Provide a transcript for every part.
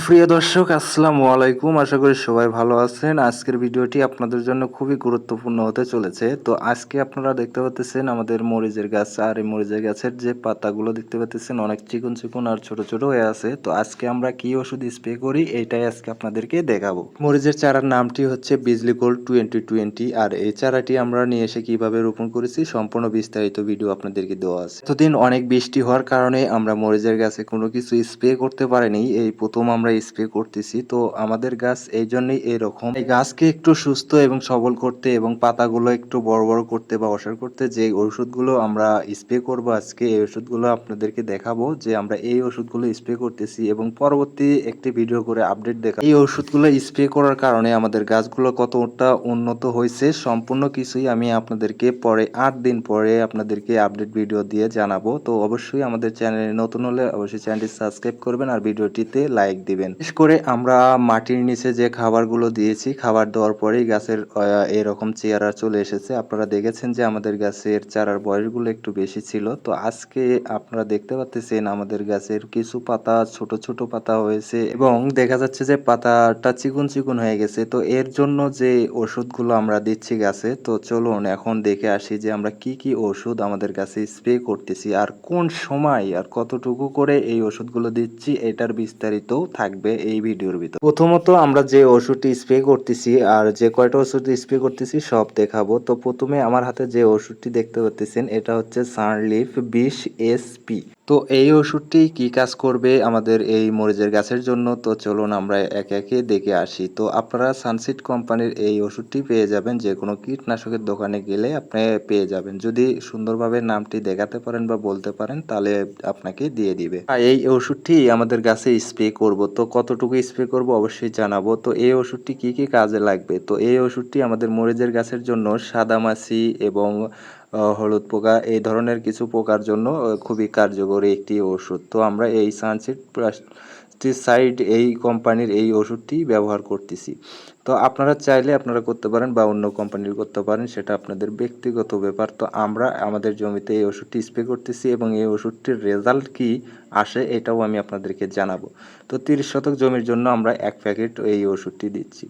প্রিয় দর্শক, আসসালামু আলাইকুম। আশা করি সবাই ভালো আছেন। আজকের ভিডিওটি আপনাদের জন্য খুবই গুরুত্বপূর্ণ হতে চলেছে। তো আজকে আপনারা দেখতে পাচ্ছেন আমাদের মরিচের গাছ, আর এই মরিচের গাছের যে পাতাগুলো দেখতে পাচ্ছেন অনেক চিকন চিকন আর ছোট ছোট হয়ে আছে। তো আজকে আমরা কি ওষুধ স্প্রে করি এটাই আজকে আপনাদেরকে দেখাবো। মরিচের চারার নামটি হচ্ছে বিজলি গোল্ড টোয়েন্টি টোয়েন্টি আর এই চারাটি আমরা নিয়ে এসে কীভাবে রোপণ করেছি সম্পূর্ণ বিস্তারিত ভিডিও আপনাদেরকে দেওয়া আছে। এতদিন অনেক বৃষ্টি হওয়ার কারণে আমরা মরিচের গাছে কোনো কিছু স্প্রে করতে পারিনি। এই প্রথম আমরা স্প্রে করতেছি। তো আমাদের গাছ এই জন্যই এরকম। এই গাছকে একটু সুস্থ এবং সবল করতে এবং পাতাগুলো একটু বড় বড় করতে বা অসার করতে যে ওষুধগুলো আমরা স্প্রে করব আজকে, এই ওষুধগুলো আপনাদেরকে দেখাবো যে আমরা এই ওষুধগুলো স্প্রে করতেছি এবং পরবর্তী একটি ভিডিও করে আপডেট দেখা এই ওষুধগুলো স্প্রে করার কারণে আমাদের গাছগুলো কতটা উন্নত হয়েছে সম্পূর্ণ কিছুই আমি আপনাদেরকে পরে আট দিন পরে আপনাদেরকে আপডেট ভিডিও দিয়ে জানাব। তো অবশ্যই আমাদের চ্যানেলে নতুন হলে অবশ্যই চ্যানেলটি সাবস্ক্রাইব করবেন আর ভিডিওটিতে লাইক দিবেন। বিশেষ করে আমরা মাটির নিচে যে খাবারগুলো দিয়েছি, খাবার দেওয়ার পরেই গাছের এরকম চেয়ারা চলে এসেছে। আপনারা দেখেছেন যে আমাদের গাছের চারার বয়সগুলো একটু বেশি ছিল। তো আজকে আপনারা দেখতে পাচ্ছেন আমাদের গাছের কিছু পাতা, ছোট ছোট পাতা হয়েছে এবং দেখা যাচ্ছে যে পাতাটা চিকুন চিকুন হয়ে গেছে। তো এর জন্য যে ওষুধগুলো আমরা দিচ্ছি গাছে, তো চলুন এখন দেখে আসি যে আমরা কি কি ওষুধ আমাদের গাছে স্প্রে করতেছি আর কোন সময় আর কতটুকু করে এই ওষুধগুলো দিচ্ছি, এটার বিস্তারিতও থাকবে এই ভিডিওর ভিতর। প্রথমত আমরা যে ওষুধটি স্প্রে করতেছি আর যে কয়টা ওষুধ স্প্রে করতেছি সব দেখাবো। তো প্রথমে আমার হাতে যে ওষুধটি দেখতে পাচ্ছেন এটা হচ্ছে সানলিফ বিশ এসপি তো এই ওষুধটি কি কাজ করবে আমাদের এই মরিচের গাছের জন্য? তো চলুন আমরা একে একে দেখে আসি। তো আপনারা সানসিট কোম্পানির এই ওষুধটি পেয়ে যাবেন যে কোনো কীটনাশকের দোকানে গেলে আপনি পেয়ে যাবেন। যদি সুন্দরভাবে নামটি দেখাতে পারেন বা বলতে পারেন, তাহলে আপনাকে দিয়ে দিবে। এই ওষুধটি আমাদের গাছে স্প্রে করব। তো কতটুকু স্প্রে করব অবশ্যই জানাব। তো এই ওষুধটি কি কি কাজে লাগবে? তো এই ওষুধটি আমাদের মরিচের গাছের জন্য সাদামাছি এবং হলুদ পোকা, এই ধরনের কিছু পোকার জন্য খুবই কার্যকরী একটি ওষুধ। তো আমরা এই সানসিট সাইড এই কোম্পানির এই ওষুধটি ব্যবহার করতেছি। তো আপনারা চাইলে আপনারা করতে পারেন বা অন্য কোম্পানির করতে পারেন, সেটা আপনাদের ব্যক্তিগত ব্যাপার। তো আমরা আমাদের জমিতে এই ওষুধটি স্প্রে করতেছি এবং এই ওষুধটির রেজাল্ট কি আসে এটাও আমি আপনাদেরকে জানাব। তো তিরিশ শতক জমির জন্য আমরা এক প্যাকেট এই ওষুধটি দিচ্ছি।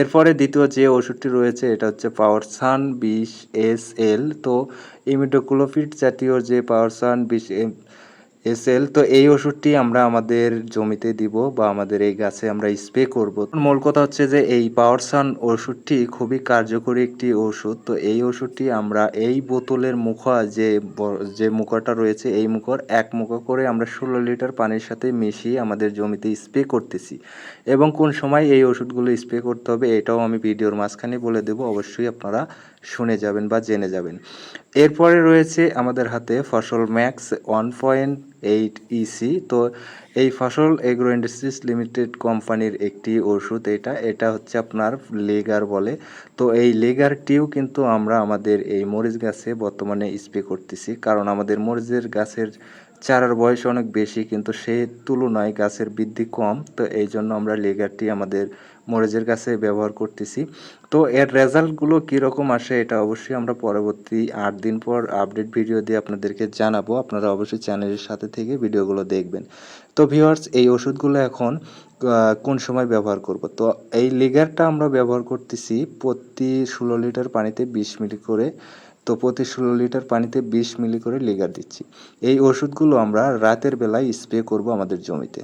এরপরে দ্বিতীয় যে ওষুধটি রয়েছে, এটা হচ্ছে পাওয়ার সান বিশ এস এল। তো ইমিডোক্লোফিট জাতীয় যে পাওয়ার সান বিশ এসএল, তো এই ওষুধটি আমরা আমাদের জমিতে দিব বা আমাদের এই গাছে আমরা স্প্রে করব। মূল কথা হচ্ছে যে এই পাওয়ারসান ওষুধটি খুবই কার্যকরী একটি ওষুধ। তো এই ওষুধটি আমরা এই বোতলের মুখা যে যে মুখাটা রয়েছে, এই মুখর এক মুখা করে আমরা ষোলো লিটার পানির সাথে মিশিয়ে আমাদের জমিতে স্প্রে করতেছি। এবং কোন সময় এই ওষুধগুলো স্প্রে করতে হবে, এটাও আমি ভিডিওর মাঝখানে বলে দেব। অবশ্যই আপনারা শুনে যাবেন বা জেনে যাবেন। এরপরে রয়েছে আমাদের হাতে ফসল max one point eight EC. তো এই ফসল এগ্রো ইন্ডাস্ট্রিজ লিমিটেড কোম্পানির একটি ওষুধ এটা। এটা হচ্ছে আপনার লেগার বলে। তো এই লেগারটিও কিন্তু আমরা আমাদের এই মরিচ গাছে বর্তমানে স্প্রে করতেছি। কারণ আমাদের মরিচের গাছের চারার বয়স অনেক বেশি, কিন্তু সেই তুলনায় গাছের বৃদ্ধি কম। তো এই জন্য আমরা লেগারটি আমাদের মরিচের গাছে ব্যবহার করতেছি। তো এর রেজাল্টগুলো কীরকম আসে এটা অবশ্যই আমরা পরবর্তী আট দিন পর আপডেট ভিডিও দিয়ে আপনাদেরকে জানাব। আপনারা অবশ্যই চ্যানেলের সাথে থেকে ভিডিওগুলো দেখবেন। তো ভিওয়ার্স এই ওষুধগুলো এখন কোন সময় ব্যবহার করব? তো এই লিগারটা আমরা ব্যবহার করতেছি প্রতি ষোলো লিটার পানিতে বিশ মিলি করে। তো প্রতি ষোলো লিটার পানিতে বিশ মিলি করে লিগার দিচ্ছি। এই ওষুধগুলো আমরা রাতের বেলায় স্প্রে করব আমাদের জমিতে।